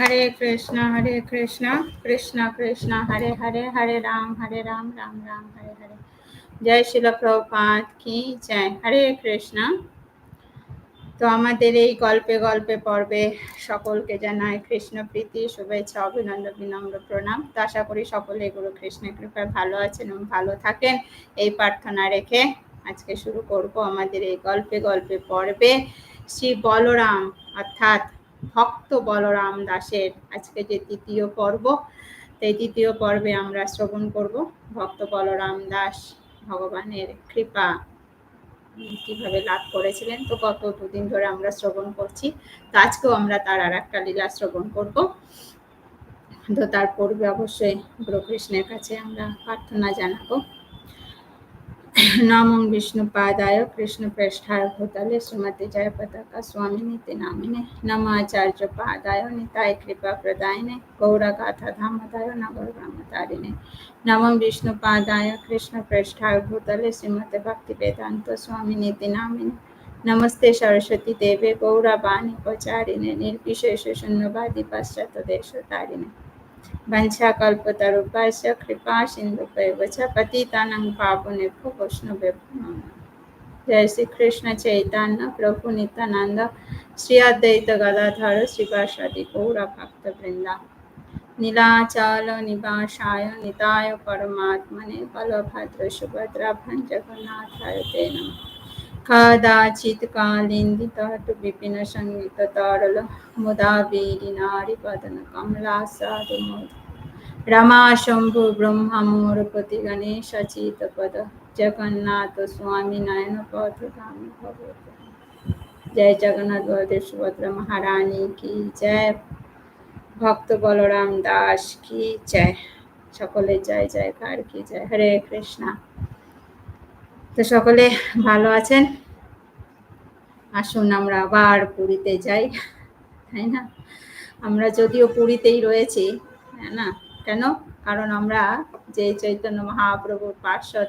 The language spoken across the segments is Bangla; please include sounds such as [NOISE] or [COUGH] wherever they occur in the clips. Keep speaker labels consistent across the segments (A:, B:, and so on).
A: হরে কৃষ্ণ হরে কৃষ্ণ কৃষ্ণ কৃষ্ণ হরে হরে হরে রাম হরে রাম রাম রাম হরে হরে জয় শিল প্রভুপাত কি জয় হরে কৃষ্ণ তো আমাদের এই গল্পে গল্পে পর্বে সকলকে জানায় কৃষ্ণ প্রীতি শুভেচ্ছা অভিনন্দ বিনম্র প্রণাম তো আশা করি সকলে এগুলো কৃষ্ণের কৃপায় ভালো আছেন এবং ভালো থাকেন এই প্রার্থনা রেখে আজকে শুরু করব আমাদের এই গল্পে গল্পে পর্বে শ্রী বলরাম অর্থাৎ ভক্ত বলরাম দাসের আজকে যে তৃতীয় পর্ব তাই তৃতীয় পর্বে আমরা শ্রবণ করব ভক্ত বলরাম দাস ভগবানের কৃপা কিভাবে লাভ করেছিলেন তো গত দুদিন ধরে আমরা শ্রবণ করছি তো আজকেও আমরা তার আর একটা লীলা শ্রবণ করব তো তার পূর্বে অবশ্যই গুরুকৃষ্ণের কাছে আমরা প্রার্থনা জানাবো नमो कृष्ण प्रेष्ठाय भूतले श्रीमती जय पताका नीति नामिने नम आचार्य पादाय निताय कृपा प्रदायने गौरा गाथा दाय नगर ब्रह्मतारिणे नमो कृष्ण प्रेष्ठाय भूतले श्रीमते भक्ति वेदांत नीति नामिने नमस्ते सरस्वती देवे गौरा बाणी उपचारिणे निर्विशेष शून्यवादी पाश्चात्य देश तारिणे కల్పతరు పాశ కృపా సింధు సింధుపైవచ పతితానం పాపునెప్పు వైష్ణవెప్పు నమ జయ శ్రీ కృష్ణ చైతన్య ప్రభు నిత్యానంద శ్రీ అద్వైత గదాధారు శ్రీపాషాది పౌర భక్త బృంద నిలాచాల నిభాషాయ నితాయ పరమాత్మనే బలభద్ర సుభద్రాభం జగన్నాథాయ తే कदाचित् कालिन्दितः विपिनसङ्गीततरल मुदा वीरिनारिपदनकमला साधुमोद रमाशम्भु ब्रह्ममूर्पति गणेशचितपद जगन्नाथ स्वामी नयनपदगाम भगवत जय जगन्नाथ भगवदेव सुभद्रा महारानी की जय ভক্ত বলরাম দাস কি জয় সকলে জয় জয়কার কি জয় হরে কৃষ্ণা তো সকলে ভালো আছেন আসুন আমরা আবার পুরীতে যাই তাই না আমরা যদিও পুরীতেই রয়েছি হ্যাঁ না কেন কারণ আমরা যে চৈতন্য মহাপ্রভুর পার্শ্বদ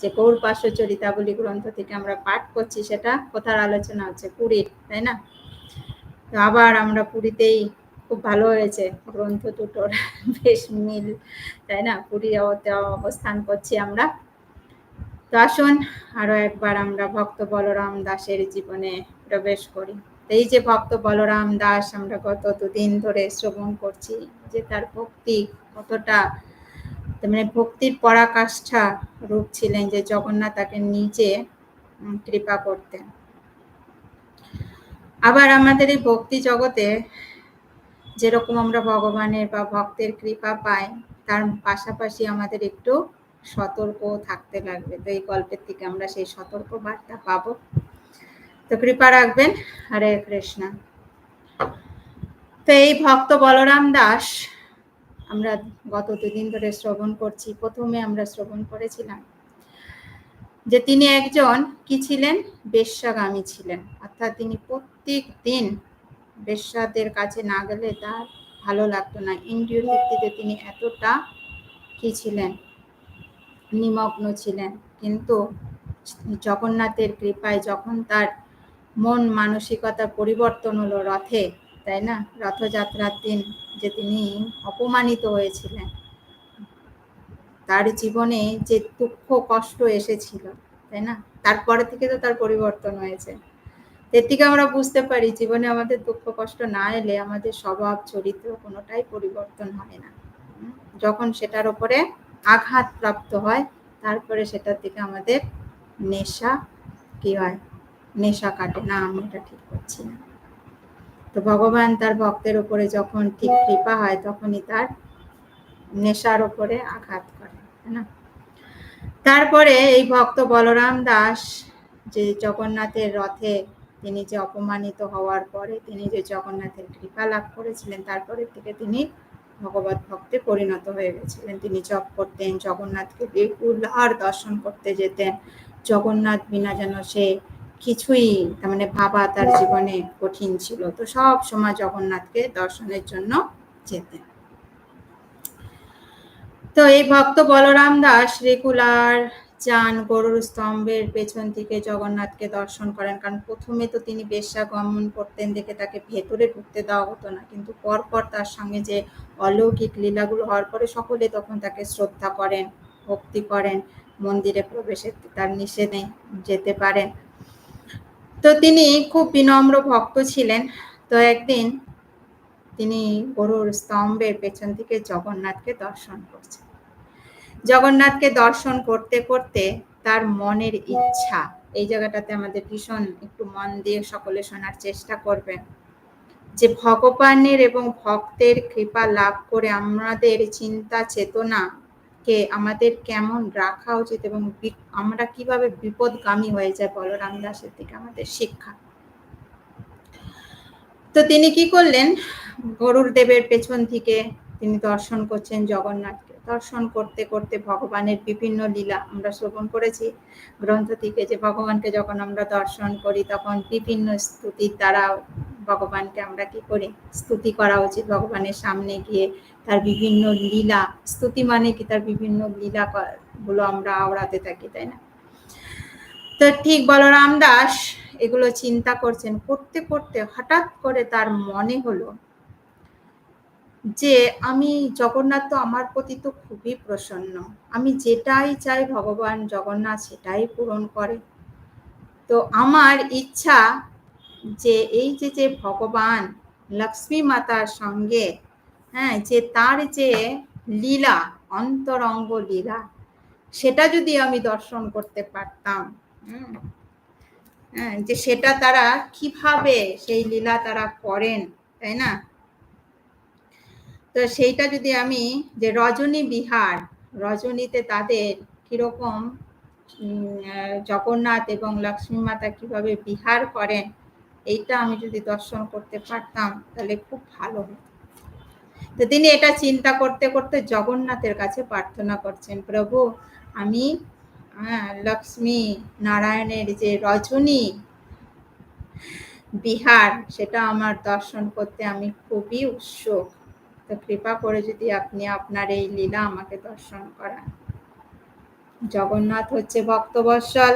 A: যে গৌর পার্শ্ব চরিতাবলী গ্রন্থ থেকে আমরা পাঠ করছি সেটা কোথার আলোচনা হচ্ছে পুরীর তাই না তো আবার আমরা পুরীতেই খুব ভালো হয়েছে গ্রন্থ দুটোর বেশ মিল তাই না পুরী অবস্থান করছি আমরা তো আসুন আরো একবার আমরা ভক্ত বলরাম দাসের জীবনে প্রবেশ করি এই যে ভক্ত বলরাম দাস আমরা গত দুদিন ধরে শ্রবণ করছি যে তার ভক্তি কতটা মানে ভক্তির পরাকাষ্ঠা রূপ ছিলেন যে জগন্নাথ তাকে নিজে কৃপা করতেন আবার আমাদের এই ভক্তি জগতে যেরকম আমরা ভগবানের বা ভক্তের কৃপা পাই তার পাশাপাশি আমাদের একটু সতর্ক থাকতে লাগবে তো এই গল্পের থেকে আমরা সেই সতর্ক বার্তা পাবো তো কৃপা রাখবেন হরে কৃষ্ণ তো এই ভক্ত বলরাম দাস আমরা গত দুদিন ধরে শ্রবণ করছি প্রথমে আমরা শ্রবণ করেছিলাম যে তিনি একজন কি ছিলেন বেশ্যাগামী ছিলেন অর্থাৎ তিনি প্রত্যেক দিন বেশ্যাদের কাছে না গেলে তার ভালো লাগতো না ইন্দ্রিয় ভিত্তিতে তিনি এতটা কি ছিলেন নিমগ্ন ছিলেন কিন্তু জগন্নাথের কৃপায় যখন তার মন মানসিকতা পরিবর্তন হলো রথে তাই না রথযাত্রার দিন যে তিনি অপমানিত হয়েছিলেন তার জীবনে যে দুঃখ কষ্ট এসেছিল তাই না তারপরে থেকে তো তার পরিবর্তন হয়েছে এর থেকে আমরা বুঝতে পারি জীবনে আমাদের দুঃখ কষ্ট না এলে আমাদের স্বভাব চরিত্র কোনোটাই পরিবর্তন হয় না যখন সেটার ওপরে আঘাত প্রাপ্ত হয় তারপরে সেটার দিকে আমাদের নেশা কি হয় নেশা কাটে না আমি এটা ঠিক করছি না তো ভগবান তার ভক্তের উপরে যখন ঠিক কৃপা হয় তখনই তার নেশার উপরে আঘাত করে না তারপরে এই ভক্ত বলরাম দাস যে জগন্নাথের রথে তিনি যে অপমানিত হওয়ার পরে তিনি যে জগন্নাথের কৃপা লাভ করেছিলেন তারপরে থেকে তিনি ভগবত ভক্তে পরিণত হয়ে গেছিলেন তিনি জপ করতেন জগন্নাথকে রেগুলার দর্শন করতে যেতেন জগন্নাথ বিনা যেন সে কিছুই তার মানে ভাবা তার জীবনে কঠিন ছিল তো সব সময় জগন্নাথকে দর্শনের জন্য যেতেন তো এই ভক্ত বলরাম দাস রেগুলার চান গরুর স্তম্ভের পেছন থেকে জগন্নাথকে দর্শন করেন কারণ প্রথমে তো তিনি বেশ্যা গমন করতেন দেখে তাকে ভেতরে ঢুকতে দেওয়া হতো না কিন্তু পরপর তার সঙ্গে যে অলৌকিক লীলাগুলো হওয়ার পরে সকলে তখন তাকে শ্রদ্ধা করেন ভক্তি করেন মন্দিরে প্রবেশে তার নিষেধে যেতে পারেন তো তিনি খুব বিনম্র ভক্ত ছিলেন তো একদিন তিনি গরুর স্তম্ভের পেছন থেকে জগন্নাথকে দর্শন করছেন জগন্নাথকে দর্শন করতে করতে তার মনের ইচ্ছা এই জায়গাটাতে আমাদের ভীষণ একটু মন দিয়ে সকলে শোনার চেষ্টা করবেন যে ভগবানের এবং ভক্তের কৃপা লাভ করে আমাদের চিন্তা চেতনা কে আমাদের কেমন রাখা উচিত এবং আমরা কিভাবে বিপদগামী হয়ে যায় বলরাম দাসের থেকে আমাদের শিক্ষা তো তিনি কি করলেন গরুর দেবের পেছন থেকে তিনি দর্শন করছেন জগন্নাথ দর্শন করতে করতে ভগবানের বিভিন্ন লীলা আমরা শ্রবণ করেছি গ্রন্থ থেকে যে ভগবানকে যখন আমরা দর্শন করি তখন বিভিন্ন স্তুতির দ্বারা ভগবানকে আমরা কি করি স্তুতি করা উচিত ভগবানের সামনে গিয়ে তার বিভিন্ন লীলা স্তুতি মানে কি তার বিভিন্ন লীলা গুলো আমরা আওড়াতে থাকি তাই না তো ঠিক বলরাম দাস এগুলো চিন্তা করছেন করতে করতে হঠাৎ করে তার মনে হলো যে আমি জগন্নাথ তো আমার প্রতি তো খুবই প্রসন্ন আমি যেটাই চাই ভগবান জগন্নাথ সেটাই পূরণ করে তো আমার ইচ্ছা যে এই যে যে ভগবান লক্ষ্মী মাতার সঙ্গে হ্যাঁ যে তার যে লীলা অন্তরঙ্গ লীলা সেটা যদি আমি দর্শন করতে পারতাম হ্যাঁ যে সেটা তারা কিভাবে সেই লীলা তারা করেন তাই না তো সেইটা যদি আমি যে রজনী বিহার রজনীতে তাদের কিরকম জগন্নাথ এবং লক্ষ্মী মাতা কিভাবে বিহার করেন এইটা আমি যদি দর্শন করতে পারতাম তাহলে খুব ভালো হতো তো তিনি এটা চিন্তা করতে করতে জগন্নাথের কাছে প্রার্থনা করছেন প্রভু আমি লক্ষ্মী নারায়ণের যে রজনী বিহার সেটা আমার দর্শন করতে আমি খুবই উৎসুক তো কৃপা করে যদি আপনি আপনার এই লীলা আমাকে দর্শন করান জগন্নাথ হচ্ছে ভক্তবৎসল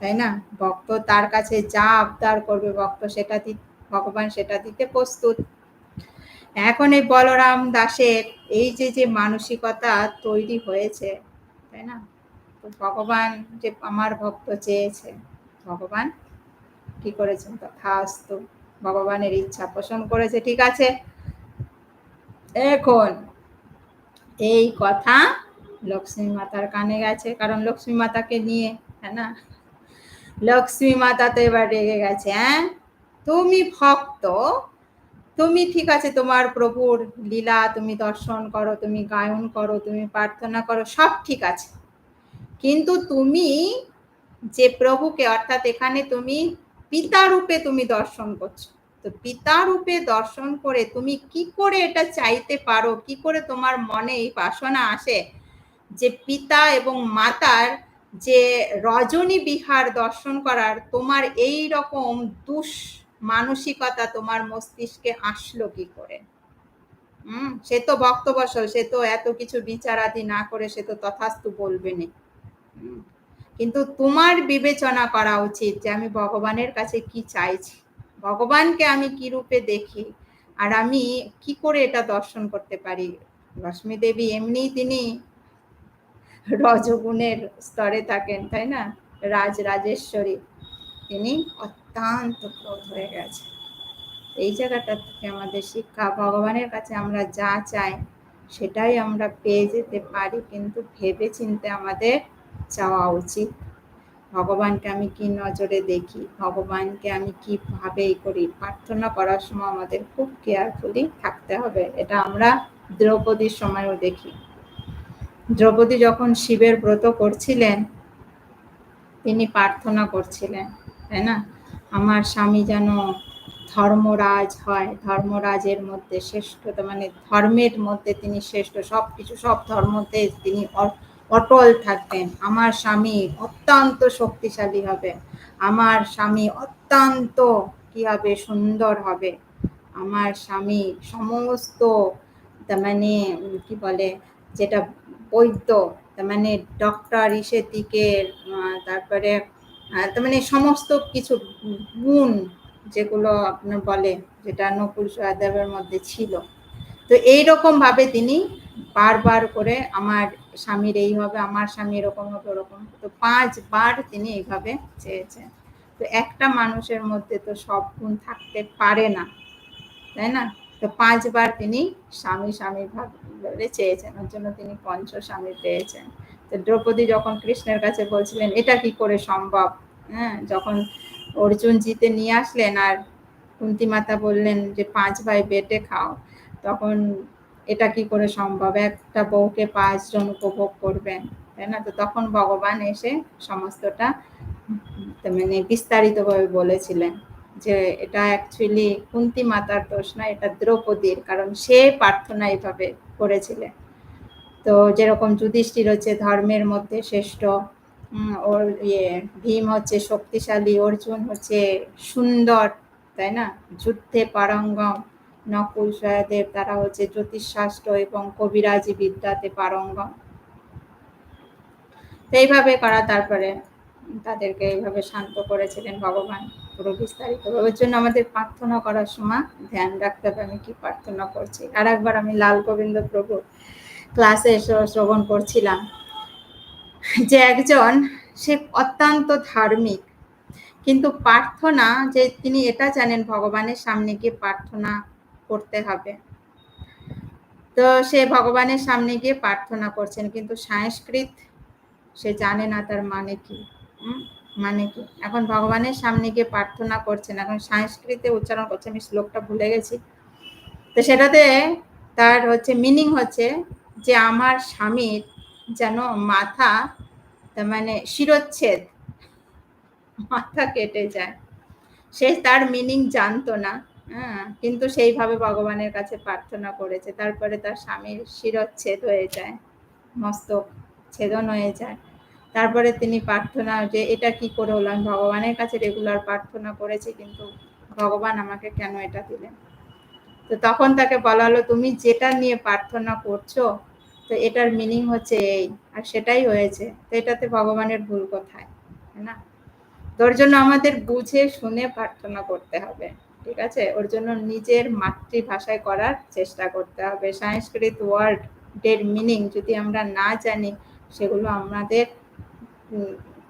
A: তাই না ভক্ত তার কাছে যা আবদার করবে ভক্ত সেটা ভগবান সেটা দিতে প্রস্তুত এখন এই বলরাম দাসের এই যে যে মানসিকতা তৈরি হয়েছে তাই না তো ভগবান যে আমার ভক্ত চেয়েছে ভগবান কি করেছেন তথা ভগবানের ইচ্ছা পোষণ করেছে ঠিক আছে এখন এই কথা লক্ষ্মী মাতার কানে গেছে কারণ লক্ষ্মী মাতাকে নিয়ে হ্যাঁ না লক্ষ্মী মাতা তো এবার রেগে গেছে হ্যাঁ তুমি ভক্ত তুমি ঠিক আছে তোমার প্রভুর লীলা তুমি দর্শন করো তুমি গায়ন করো তুমি প্রার্থনা করো সব ঠিক আছে কিন্তু তুমি যে প্রভুকে অর্থাৎ এখানে তুমি পিতা রূপে তুমি দর্শন করছো তো পিতা রূপে দর্শন করে তুমি কি করে এটা চাইতে পারো কি করে তোমার মনে এই বাসনা আসে যে পিতা এবং মাতার যে রজনী বিহার দর্শন করার তোমার এই রকম দুষ মানসিকতা তোমার মস্তিষ্কে আসলো কি করে হুম সে তো ভক্তবসল সে তো এত কিছু বিচারাদি না করে সে তো তথাস্তু বলবে না কিন্তু তোমার বিবেচনা করা উচিত যে আমি ভগবানের কাছে কি চাইছি ভগবানকে আমি কি রূপে দেখি আর আমি কি করে এটা দর্শন করতে পারি লক্ষ্মী দেবী এমনি তিনি রজগুণের স্তরে থাকেন তাই না রাজ রাজেশ্বরী তিনি অত্যন্ত ক্রোধ হয়ে গেছে এই জায়গাটা থেকে আমাদের শিক্ষা ভগবানের কাছে আমরা যা চাই সেটাই আমরা পেয়ে যেতে পারি কিন্তু ভেবে চিনতে আমাদের চাওয়া উচিত ভগবানকে আমি কি নজরে দেখি ভগবানকে আমি কিভাবে করি প্রার্থনা করার সময় আমাদের খুব কেয়ারফুলি থাকতে হবে এটা আমরা দ্রৌপদীর সময়ও দেখি দ্রৌপদী যখন শিবের ব্রত করছিলেন তিনি প্রার্থনা করছিলেন তাই না আমার স্বামী যেন ধর্মরাজ হয় ধর্মরাজের মধ্যে শ্রেষ্ঠ মানে ধর্মের মধ্যে তিনি শ্রেষ্ঠ সব কিছু সব ধর্মতে তিনি অটল থাকবেন আমার স্বামী অত্যন্ত শক্তিশালী হবে আমার স্বামী অত্যন্ত কি হবে সুন্দর হবে আমার স্বামী সমস্ত মানে কি বলে যেটা বৈদ্য মানে ডক্টর ইসেতিকের তারপরে তার মানে সমস্ত কিছু গুণ যেগুলো আপনার বলে যেটা নকুল সহাদেবের মধ্যে ছিল তো এইরকমভাবে তিনি বারবার করে আমার স্বামীর এই হবে আমার স্বামী এরকম হবে ওরকম তো পাঁচবার তিনি এইভাবে চেয়েছেন তো একটা মানুষের মধ্যে তো সব গুণ থাকতে পারে না তাই না তো পাঁচবার তিনি স্বামী স্বামী ভাবে চেয়েছেন ওর জন্য তিনি পঞ্চ স্বামী পেয়েছেন তো দ্রৌপদী যখন কৃষ্ণের কাছে বলছিলেন এটা কি করে সম্ভব হ্যাঁ যখন অর্জুন জিতে নিয়ে আসলেন আর কুন্তি মাতা বললেন যে পাঁচ ভাই বেটে খাও তখন এটা কি করে সম্ভব একটা বউকে পাঁচজন উপভোগ করবেন তাই না তো তখন ভগবান এসে সমস্তটা মানে বিস্তারিতভাবে বলেছিলেন যে এটা অ্যাকচুয়ালি কুন্তি মাতার দোষ না এটা দ্রৌপদীর কারণ সে প্রার্থনা এইভাবে করেছিলেন তো যেরকম যুধিষ্ঠির হচ্ছে ধর্মের মধ্যে শ্রেষ্ঠ ওর ইয়ে ভীম হচ্ছে শক্তিশালী অর্জুন হচ্ছে সুন্দর তাই না যুদ্ধে পারঙ্গম নকুল সহায়দেব তারা হচ্ছে জ্যোতিষশাস্ত্র এবং কবিরাজি বিদ্যাতে পারঙ্গম এইভাবে করা তারপরে তাদেরকে এইভাবে শান্ত করেছিলেন ভগবান পুরো বিস্তারিত ওর জন্য আমাদের প্রার্থনা করার সময় ধ্যান রাখতে হবে আমি কি প্রার্থনা করছি আর একবার আমি লাল গোবিন্দ প্রভু ক্লাসে শ্রবণ করছিলাম যে একজন সে অত্যন্ত ধার্মিক কিন্তু প্রার্থনা যে তিনি এটা জানেন ভগবানের সামনে গিয়ে প্রার্থনা করতে হবে তো সে ভগবানের সামনে গিয়ে প্রার্থনা করছেন কিন্তু সংস্কৃত সে জানে না তার মানে কি মানে কি এখন ভগবানের সামনে গিয়ে প্রার্থনা করছেন এখন সংস্কৃতে উচ্চারণ করছে আমি শ্লোকটা ভুলে গেছি তো সেটাতে তার হচ্ছে মিনিং হচ্ছে যে আমার স্বামীর যেন মাথা মানে শিরোচ্ছেদ মাথা কেটে যায় সে তার মিনিং জানতো না হ্যাঁ। কিন্তু সেইভাবে ভগবানের কাছে প্রার্থনা করেছে তারপরে তার স্বামীর শিরচ্ছেদ হয়ে যায় মস্তক ছেদন হয়ে যায় তারপরে তিনি প্রার্থনা যে এটা কি করে হলো আমি ভগবানের কাছে রেগুলার প্রার্থনা করেছি কিন্তু ভগবান আমাকে কেন এটা দিলেন তো তখন তাকে বলা হলো তুমি যেটা নিয়ে প্রার্থনা করছো তো এটার মিনিং হচ্ছে এই আর সেটাই হয়েছে তো এটাতে ভগবানের ভুল কথায় হ্যাঁ না তোর জন্য আমাদের বুঝে শুনে প্রার্থনা করতে হবে ঠিক আছে ওর জন্য নিজের মাতৃভাষায় করার চেষ্টা করতে হবে সংস্কৃত ওয়ার্ড ডের মিনিং যদি আমরা না জানি সেগুলো আমাদের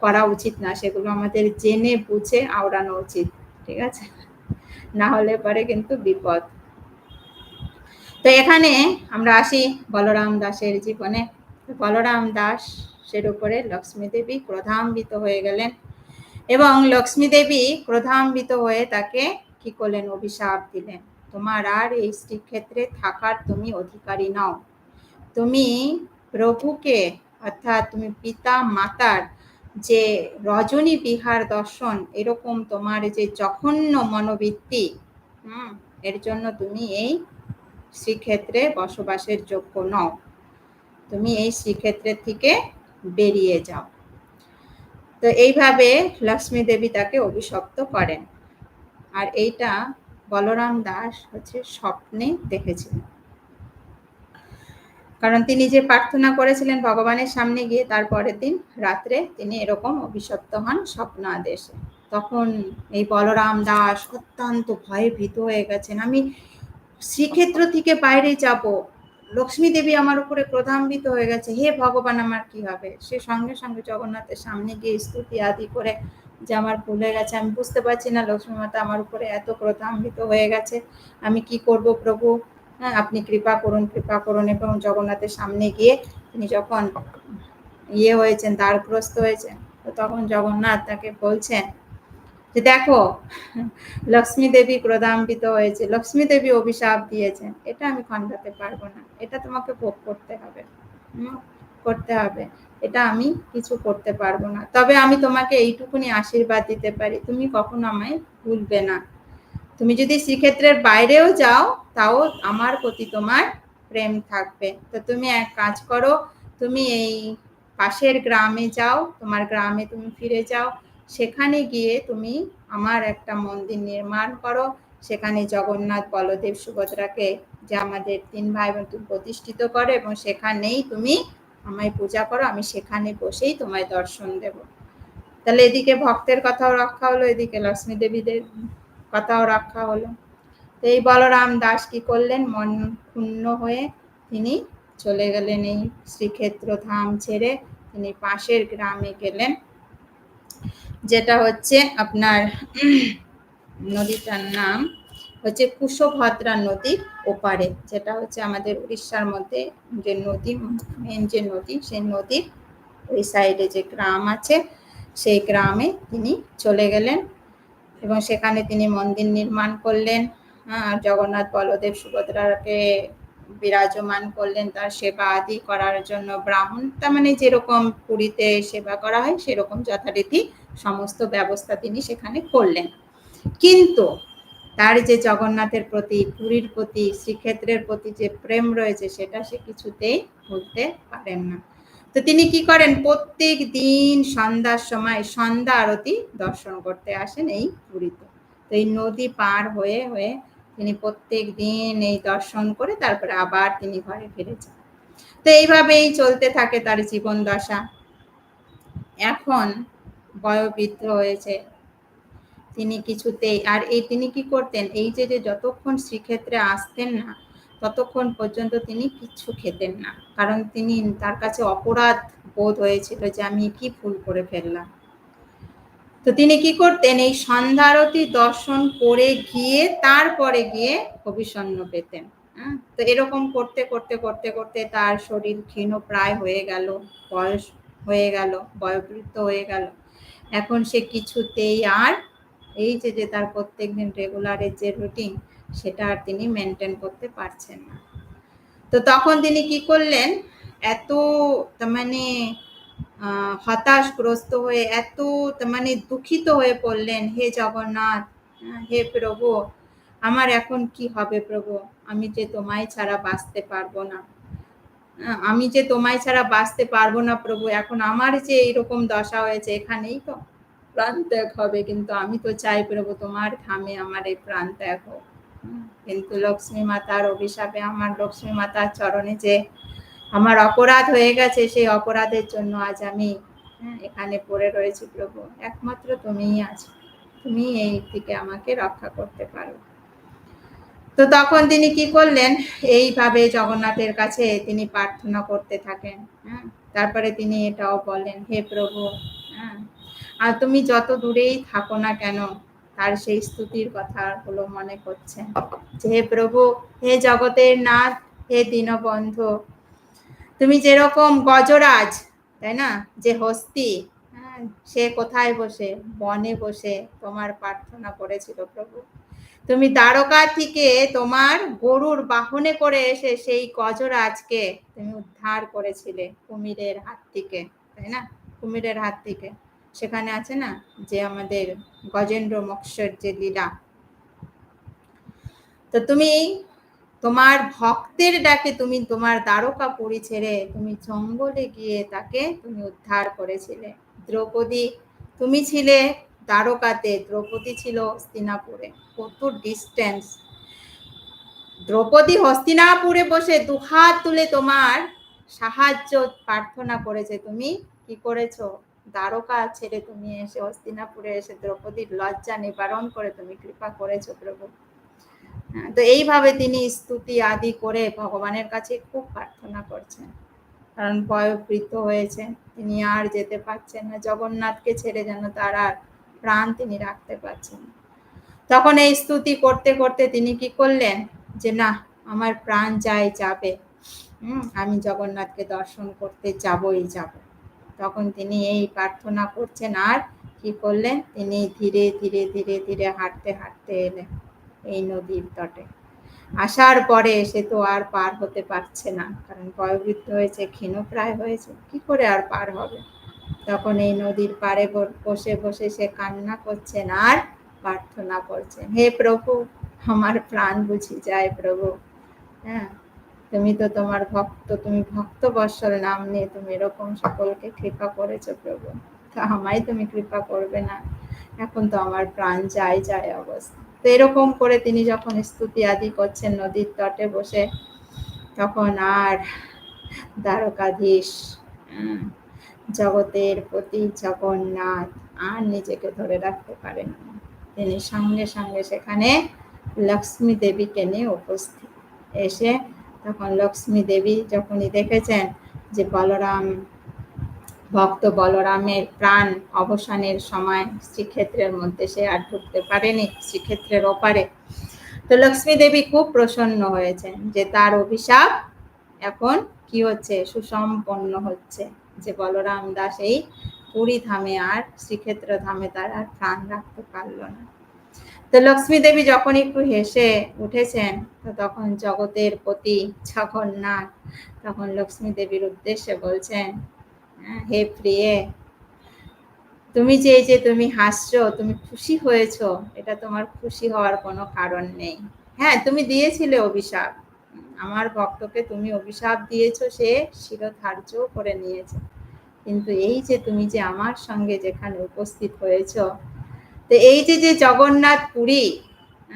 A: করা উচিত না সেগুলো আমাদের জেনে বুঝে আওড়ানো উচিত ঠিক আছে না হলে পরে কিন্তু বিপদ তো এখানে আমরা আসি বলরাম দাসের জীবনে বলরাম দাসের উপরে লক্ষ্মী দেবী ক্রোধান্বিত হয়ে গেলেন এবং লক্ষ্মী দেবী ক্রোধান্বিত হয়ে তাকে কি করলেন অভিশাপ দিলেন তোমার আর এই শ্রীক্ষেত্রে থাকার তুমি অধিকারী নও তুমি প্রভুকে অর্থাৎ তুমি পিতা মাতার যে রজনী বিহার দর্শন এরকম তোমার যে জঘন্য মনোবৃত্তি হুম এর জন্য তুমি এই শ্রীক্ষেত্রে বসবাসের যোগ্য নও তুমি এই শ্রীক্ষেত্রে থেকে বেরিয়ে যাও তো এইভাবে লক্ষ্মী দেবী তাকে অভিশপ্ত করেন আর এইটা বলরাম দাস হচ্ছে স্বপ্নে দেখেছিলেন কারণ তিনি যে প্রার্থনা করেছিলেন ভগবানের সামনে গিয়ে তারপরে দিন রাত্রে তিনি এরকম অভিশপ্ত হন স্বপ্ন আদেশে তখন এই বলরাম দাস অত্যন্ত ভয়ে ভীত হয়ে গেছেন আমি শ্রীক্ষেত্র থেকে বাইরে যাব লক্ষ্মী দেবী আমার উপরে ক্রোধান্বিত হয়ে গেছে হে ভগবান আমার কি হবে সে সঙ্গে সঙ্গে জগন্নাথের সামনে গিয়ে স্তুতি আদি করে যে আমার ভুল হয়ে গেছে আমি বুঝতে পারছি না লক্ষ্মী মাতা আমার উপরে এত ক্রোধান্বিত হয়ে গেছে আমি কি করব প্রভু হ্যাঁ আপনি কৃপা করুন কৃপা করুন এবং জগন্নাথের সামনে গিয়ে তিনি যখন ইয়ে হয়েছেন দ্বারগ্রস্ত হয়েছেন তো তখন জগন্নাথ তাকে বলছেন যে দেখো লক্ষ্মী দেবী ক্রোধাম্বিত হয়েছে লক্ষ্মী দেবী অভিশাপ দিয়েছেন এটা আমি খণ্ডাতে পারবো না এটা তোমাকে ভোগ করতে হবে করতে হবে এটা আমি কিছু করতে পারবো না তবে আমি তোমাকে এইটুকুনি আশীর্বাদ দিতে পারি তুমি কখনো আমায় ভুলবে না তুমি যদি শ্রীক্ষেত্রের বাইরেও যাও তাও আমার প্রতি তোমার প্রেম থাকবে তো তুমি এক কাজ করো তুমি এই পাশের গ্রামে যাও তোমার গ্রামে তুমি ফিরে যাও সেখানে গিয়ে তুমি আমার একটা মন্দির নির্মাণ করো সেখানে জগন্নাথ বলদেব সুভদ্রাকে যে আমাদের তিন ভাই বোন প্রতিষ্ঠিত করে এবং সেখানেই তুমি আমায় পূজা করো আমি সেখানে বসেই তোমায় দর্শন দেব তাহলে এদিকে ভক্তের কথাও রক্ষা হলো এদিকে লক্ষ্মী দেবীদের কথাও রক্ষা হলো তো এই বলরাম দাস কি করলেন মন ক্ষুণ্ণ হয়ে তিনি চলে গেলেন এই শ্রীক্ষেত্র ধাম ছেড়ে তিনি পাশের গ্রামে গেলেন যেটা হচ্ছে আপনার নদীটার নাম হচ্ছে কুশভদ্রা নদীর ওপারে যেটা হচ্ছে আমাদের উড়িষ্যার মধ্যে যে নদী মেন যে নদী সেই নদীর ওই সাইডে যে গ্রাম আছে সেই গ্রামে তিনি চলে গেলেন এবং সেখানে তিনি মন্দির নির্মাণ করলেন জগন্নাথ বলদেব সুভদ্রাকে বিরাজমান করলেন তার সেবা আদি করার জন্য ব্রাহ্মণ তার মানে যেরকম পুরীতে সেবা করা হয় সেরকম যথারীতি সমস্ত ব্যবস্থা তিনি সেখানে করলেন কিন্তু তার যে জগন্নাথের প্রতি পুরীর প্রতি শ্রীক্ষেত্রের প্রতি যে প্রেম রয়েছে সেটা সে কিছুতেই ভুলতে পারেন না তো তিনি কি করেন প্রত্যেক দিন সন্ধ্যার সময় সন্ধ্যা আরতি দর্শন করতে আসেন এই পুরীতে তো এই নদী পার হয়ে হয়ে তিনি প্রত্যেক দিন এই দর্শন করে তারপরে আবার তিনি ঘরে ফিরে যান তো এইভাবেই চলতে থাকে তার জীবন দশা এখন বয়োবৃদ্ধ হয়েছে তিনি কিছুতেই আর এই তিনি কি করতেন এই যে যে যতক্ষণ শ্রীক্ষেত্রে আসতেন না ততক্ষণ পর্যন্ত তিনি কিছু খেতেন না কারণ তিনি তার কাছে অপরাধ বোধ হয়েছিল যে আমি কি ভুল করে ফেললাম তো তিনি কি করতেন এই সন্ধ্যারতি দর্শন করে গিয়ে তারপরে গিয়ে অভিসন্ন পেতেন হ্যাঁ তো এরকম করতে করতে করতে করতে তার শরীর ক্ষীণ প্রায় হয়ে গেল বয়স হয়ে গেল বয়োবৃদ্ধ হয়ে গেল এখন সে কিছুতেই আর এই যে যে তার প্রত্যেক দিন রেগুলারের যে রুটিন সেটা আর তিনি মেনটেন করতে পারছেন না তো তখন তিনি কি করলেন এত মানে হতাশগ্রস্ত হয়ে এত মানে দুঃখিত হয়ে পড়লেন হে জগন্নাথ হে প্রভু আমার এখন কি হবে প্রভু আমি যে তোমায় ছাড়া বাঁচতে পারবো না আমি যে তোমায় ছাড়া বাঁচতে পারবো না প্রভু এখন আমার যে এইরকম দশা হয়েছে এখানেই তো প্রাণ ত্যাগ হবে কিন্তু আমি তো চাই প্রভু তোমার ধামে আমার এই প্রাণ ত্যাগ হোক কিন্তু লক্ষ্মী মাতার অভিশাপে আমার লক্ষ্মী মাতার চরণে যে আমার অপরাধ হয়ে গেছে সেই অপরাধের জন্য আজ আমি এখানে পড়ে রয়েছি প্রভু একমাত্র তুমিই আছো তুমি এই থেকে আমাকে রক্ষা করতে পারো তো তখন তিনি কি করলেন এইভাবে জগন্নাথের কাছে তিনি প্রার্থনা করতে থাকেন হ্যাঁ তারপরে তিনি এটাও বলেন হে প্রভু হ্যাঁ আর তুমি যত দূরেই থাকো না কেন তার সেই স্তুতির কথা হলো মনে করছে যে হে প্রভু হে জগতের নাথ হে দীনবন্ধু তুমি যেরকম গজরাজ তাই না যে হস্তি হ্যাঁ, সে কোথায় বসে বনে বসে তোমার প্রার্থনা করেছিল প্রভু তুমি দ্বারকা থেকে তোমার গরুর বাহনে করে এসে সেই গজরাজকে তুমি উদ্ধার করেছিলে কুমিরের হাত থেকে তাই না কুমিরের হাত থেকে সেখানে আছে না যে আমাদের গজেন্দ্র মক্সর যে লীলা তো তুমি তোমার ভক্তের ডাকে তুমি তোমার দ্বারকা পুরী ছেড়ে তুমি জঙ্গলে গিয়ে তাকে তুমি উদ্ধার করেছিলে দ্রৌপদী তুমি ছিলে দ্বারকাতে দ্রৌপদী ছিল হস্তিনাপুরে কত ডিস্টেন্স দ্রৌপদী হস্তিনাপুরে বসে দুহাত তুলে তোমার সাহায্য প্রার্থনা করেছে তুমি কি করেছো দ্বারকা ছেড়ে তুমি এসে হস্তিনাপুরে এসে দ্রৌপদীর লজ্জা নিবারণ করে তুমি কৃপা করেছো প্রভু হ্যাঁ, তো এইভাবে তিনি স্তুতি আদি করে ভগবানের কাছে খুব প্রার্থনা করছেন কারণ বয়োবৃত হয়েছে তিনি আর যেতে পারছেন না জগন্নাথকে ছেড়ে যেন তার আর প্রাণ তিনি রাখতে পারছেন তখন এই স্তুতি করতে করতে তিনি কি করলেন যে না আমার প্রাণ যায় যাবে আমি জগন্নাথকে দর্শন করতে যাবই যাবো তখন তিনি এই প্রার্থনা করছেন আর কি করলেন তিনি ধীরে ধীরে ধীরে ধীরে হাঁটতে হাঁটতে এলেন এই নদীর তটে আসার পরে সে তো আর পার হতে পারছে না কারণ বয়োবৃদ্ধ হয়েছে ক্ষীণপ্রায় হয়েছে কি করে আর পার হবে তখন এই নদীর পাড়ে বসে বসে সে কান্না করছেন আর প্রার্থনা করছেন হে প্রভু আমার প্রাণ বুঝি যায় প্রভু হ্যাঁ তুমি তো তোমার ভক্ত তুমি ভক্ত বৎসল নাম নিয়ে তুমি এরকম সকলকে কৃপা করেছো প্রভু তা আমায় তুমি কৃপা করবে না এখন তো আমার প্রাণ যায় যায় অবস্থা তো এরকম করে তিনি যখন স্তুতি আদি করছেন নদীর তটে বসে তখন আর দ্বারকাধীশ জগতের প্রতি জগন্নাথ আর নিজেকে ধরে রাখতে পারেন তিনি সঙ্গে সঙ্গে সেখানে লক্ষ্মী দেবীকে নিয়ে উপস্থিত এসে তখন লক্ষ্মী দেবী যখনই দেখেছেন যে বলরাম ভক্ত বলরামের প্রাণ অবসানের সময় শ্রীক্ষেত্রের মধ্যে সে আর ঢুকতে পারেনি শ্রীক্ষেত্রের ওপারে তো লক্ষ্মী দেবী খুব প্রসন্ন হয়েছেন যে তার অভিশাপ এখন কি হচ্ছে সুসম্পন্ন হচ্ছে যে বলরাম দাস এই পুরী ধামে আর শ্রীক্ষেত্র ধামে তার আর প্রাণ রাখতে পারল না তো লক্ষ্মী দেবী যখন একটু হেসে উঠেছেন তো তখন জগতের প্রতি জগন্নাথ তখন লক্ষ্মী দেবীর উদ্দেশ্যে বলছেন হ্যাঁ, হে প্রিয়ে তুমি যে যে তুমি হাসছো তুমি খুশি হয়েছ এটা তোমার খুশি হওয়ার কোনো কারণ নেই হ্যাঁ তুমি দিয়েছিলে অভিশাপ আমার ভক্তকে তুমি অভিশাপ দিয়েছ সে শিরধার্য করে নিয়েছে কিন্তু এই যে তুমি যে আমার সঙ্গে যেখানে উপস্থিত হয়েছো তো এই যে যে জগন্নাথ পুরী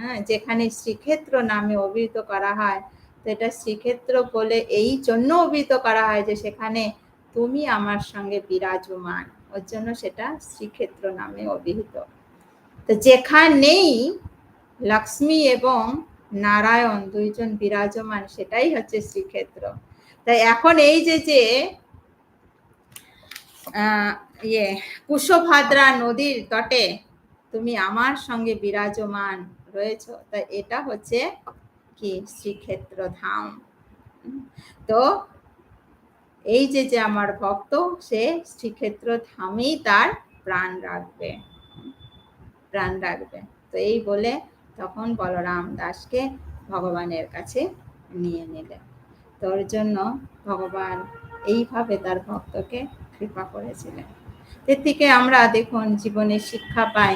A: হ্যাঁ যেখানে শ্রীক্ষেত্র নামে অভিহিত করা হয় তো এটা শ্রীক্ষেত্র বলে এই জন্য অভিহিত করা হয় যে সেখানে তুমি আমার সঙ্গে বিরাজমান ওর জন্য সেটা শ্রীক্ষেত্র নামে অভিহিত তো যেখানেই লক্ষ্মী এবং নারায়ণ দুইজন বিরাজমান সেটাই হচ্ছে শ্রীক্ষেত্র তাই এখন এই যে যে ইয়ে কুশভাদ্রা নদীর তটে তুমি আমার সঙ্গে বিরাজমান রয়েছ তা এটা হচ্ছে কি শ্রীক্ষেত্র ধাম তো এই যে যে আমার ভক্ত সে শ্রীক্ষেত্র ধামেই তার প্রাণ রাখবে প্রাণ রাখবে তো এই বলে তখন বলরাম দাসকে ভগবানের কাছে নিয়ে নিলে তোর জন্য ভগবান এইভাবে তার ভক্তকে কৃপা করেছিলেন এর থেকে আমরা দেখুন জীবনে শিক্ষা পাই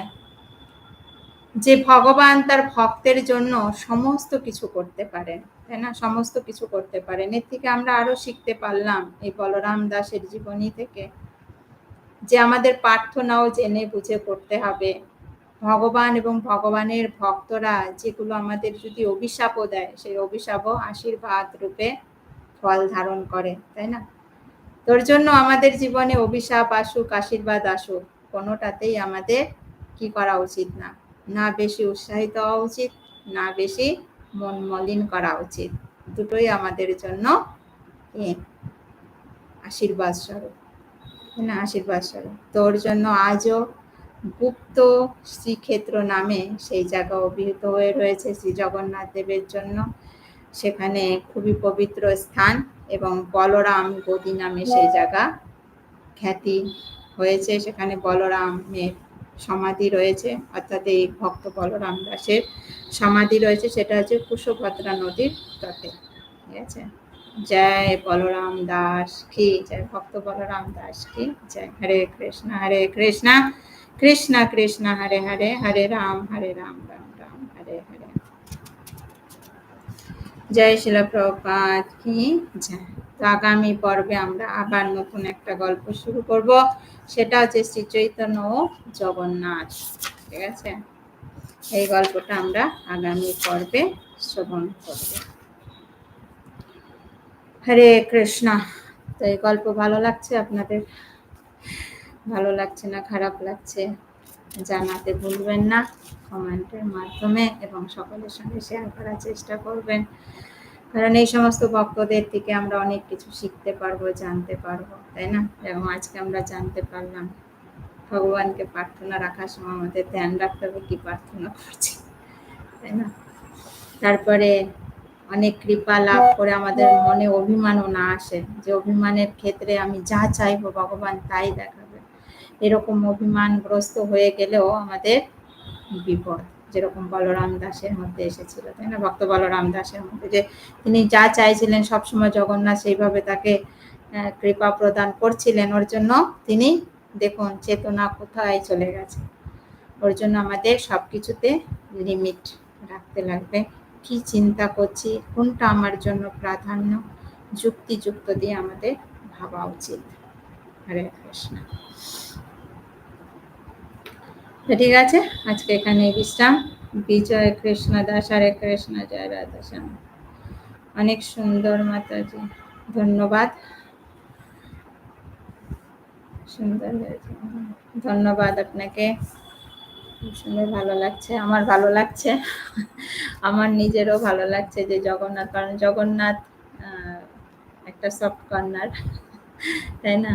A: যে ভগবান তার ভক্তের জন্য সমস্ত কিছু করতে পারেন তাই না সমস্ত কিছু করতে পারেন এর থেকে আমরা আরো শিখতে পারলাম এই বলরাম দাসের জীবনী থেকে যে আমাদের প্রার্থনাও জেনে বুঝে করতে হবে ভগবান এবং ভগবানের ভক্তরা যেগুলো আমাদের যদি অভিশাপও দেয় সেই অভিশাপও আশীর্বাদ রূপে ফল ধারণ করে তাই না তোর জন্য আমাদের জীবনে অভিশাপ আসুক আশীর্বাদ আসুক কোনোটাতেই আমাদের কি করা উচিত না না বেশি উৎসাহিত হওয়া উচিত না বেশি মন মলিন করা উচিত দুটোই আমাদের জন্য আশীর্বাদ স্বরূপ না আশীর্বাদ স্বরূপ তোর জন্য আজও গুপ্ত শ্রীক্ষেত্র নামে সেই জায়গা অভিহিত হয়ে রয়েছে শ্রী জগন্নাথ দেবের জন্য সেখানে খুবই পবিত্র স্থান এবং বলরাম গদি নামে সেই জায়গা খ্যাতি হয়েছে সেখানে বলরামের সমাধি রয়েছে অর্থাৎ এই ভক্ত বলরাম দাসের সমাধি রয়েছে সেটা হচ্ছে কুশভদ্রা নদীর তটে ঠিক আছে জয় বলরাম দাস কি জয় ভক্ত বলরাম দাস কি জয় হরে কৃষ্ণ হরে কৃষ্ণ কৃষ্ণ কৃষ্ণ হরে হরে হরে রাম হরে রাম রাম রাম হরে হরে জয় শিলা প্রপাত কি জয় তো আগামী পর্বে আমরা আবার নতুন একটা গল্প শুরু করব সেটা হচ্ছে শ্রীচৈতন্য ও জগন্নাথ ঠিক আছে এই গল্পটা আমরা আগামী পর্বে শ্রবণ করব হরে কৃষ্ণা তো এই গল্প ভালো লাগছে আপনাদের ভালো লাগছে না খারাপ লাগছে জানাতে ভুলবেন না কমেন্টের মাধ্যমে এবং সকলের সঙ্গে শেয়ার করার চেষ্টা করবেন কারণ এই সমস্ত ভক্তদের থেকে আমরা অনেক কিছু শিখতে পারবো জানতে পারবো তাই না যেমন আজকে আমরা জানতে পারলাম ভগবানকে প্রার্থনা রাখার সময় আমাদের ধ্যান রাখতে হবে কি প্রার্থনা করছি তাই না তারপরে অনেক কৃপা লাভ করে আমাদের মনে অভিমানও না আসে যে অভিমানের ক্ষেত্রে আমি যা চাইবো ভগবান তাই দেখাবে এরকম অভিমানগ্রস্ত হয়ে গেলেও আমাদের বিপদ যেরকম বলরাম দাসের মধ্যে এসেছিল তাই না ভক্ত বলরাম দাসের মধ্যে যে তিনি যা চাইছিলেন সবসময় জগন্নাথ সেইভাবে তাকে কৃপা প্রদান করছিলেন ওর জন্য তিনি দেখুন চেতনা কোথায় চলে গেছে ওর জন্য আমাদের সব কিছুতে লিমিট রাখতে লাগবে কি চিন্তা করছি কোনটা আমার জন্য প্রাধান্য যুক্তিযুক্ত দিয়ে আমাদের ভাবা উচিত হরে কৃষ্ণ ঠিক আছে আজকে এখানে বিশ্রাম বিজয় কৃষ্ণ দাস হরে কৃষ্ণ জয় রাধা শ্যাম অনেক সুন্দর মাতাজি ধন্যবাদ সুন্দর ধন্যবাদ আপনাকে সুন্দর ভালো লাগছে আমার ভালো লাগছে আমার নিজেরও ভালো লাগছে যে জগন্নাথ কারণ জগন্নাথ একটা সফট কর্নার তাই না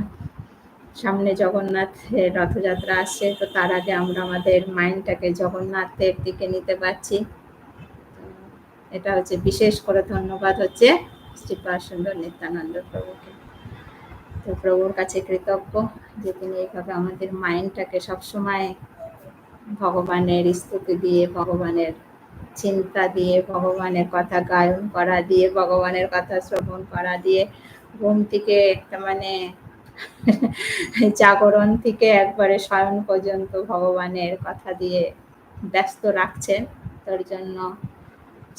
A: সামনে জগন্নাথ রথযাত্রা আসছে তো তার আগে আমরা আমাদের মাইন্ডটাকে জগন্নাথের দিকে নিতে পারছি এটা হচ্ছে বিশেষ করে ধন্যবাদ হচ্ছে শ্রী সুন্দর নিত্যানন্দ প্রভুকে তো প্রভুর কাছে কৃতজ্ঞ যে তিনি এইভাবে আমাদের মাইন্ডটাকে সবসময় ভগবানের স্তুতি দিয়ে ভগবানের চিন্তা দিয়ে ভগবানের কথা গায়ন করা দিয়ে ভগবানের কথা শ্রবণ করা দিয়ে ঘুম থেকে একটা মানে [LAUGHS] জাগরণ থেকে একবারে স্বয়ন পর্যন্ত ভগবানের কথা দিয়ে ব্যস্ত রাখছেন তার জন্য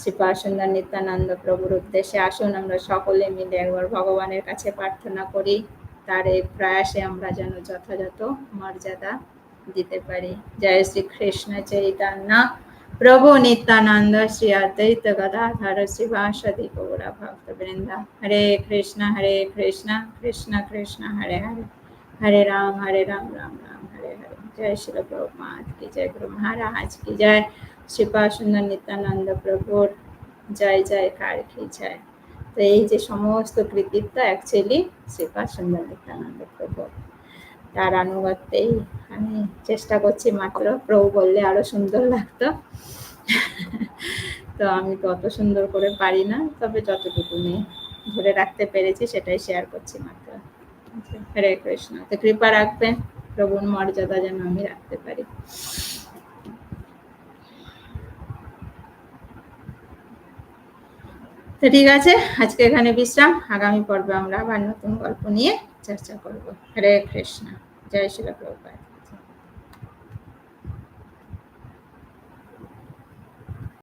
A: শ্রী সুন্দর নিত্যানন্দ প্রভুর উদ্দেশ্যে আসুন আমরা সকলে মিলে একবার ভগবানের কাছে প্রার্থনা করি তার এই প্রয়াসে আমরা যেন যথাযথ মর্যাদা দিতে পারি জয় শ্রীকৃষ্ণ চৈতন্য પ્રભુ નિત્યાનંદ શ્રી અદ્વૈત ગદાધર શ્રીવાસદિ ગૌરા ભક્તવૃંદ હરે કૃષ્ણ હરે કૃષ્ણ કૃષ્ણ કૃષ્ણ હરે હરે હરે રામ હરે રામ રામ રામ હરે હરે જય શ્રી પ્રભુપાદ કી જય ગુરુ મહારાજ કી જય শ্রীপা সুন্দর নিত্যানন্দ প্রভুর জয় জয় কারকি জয় তো এই যে সমস্ত কৃতিত্ব অ্যাকচুয়ালি শ্রীপা সুন্দর নিত্যানন্দ প্রভুর তার আনুগত্যেই আমি চেষ্টা করছি মাত্র প্রভু বললে আরো সুন্দর লাগতো তো আমি তো অত সুন্দর করে পারি না তবে যতটুকু নিয়ে ধরে রাখতে পেরেছি সেটাই শেয়ার করছি মাত্র আচ্ছা। হরে কৃষ্ণ তো কৃপা রাখবেন প্রভুর মর্যাদা যেন আমি রাখতে পারি তো ঠিক আছে আজকে এখানে বিশ্রাম আগামী পর্বে আমরা আবার নতুন গল্প নিয়ে চর্চা করব হরে কৃষ্ণ জয় শিল প্রভুপাত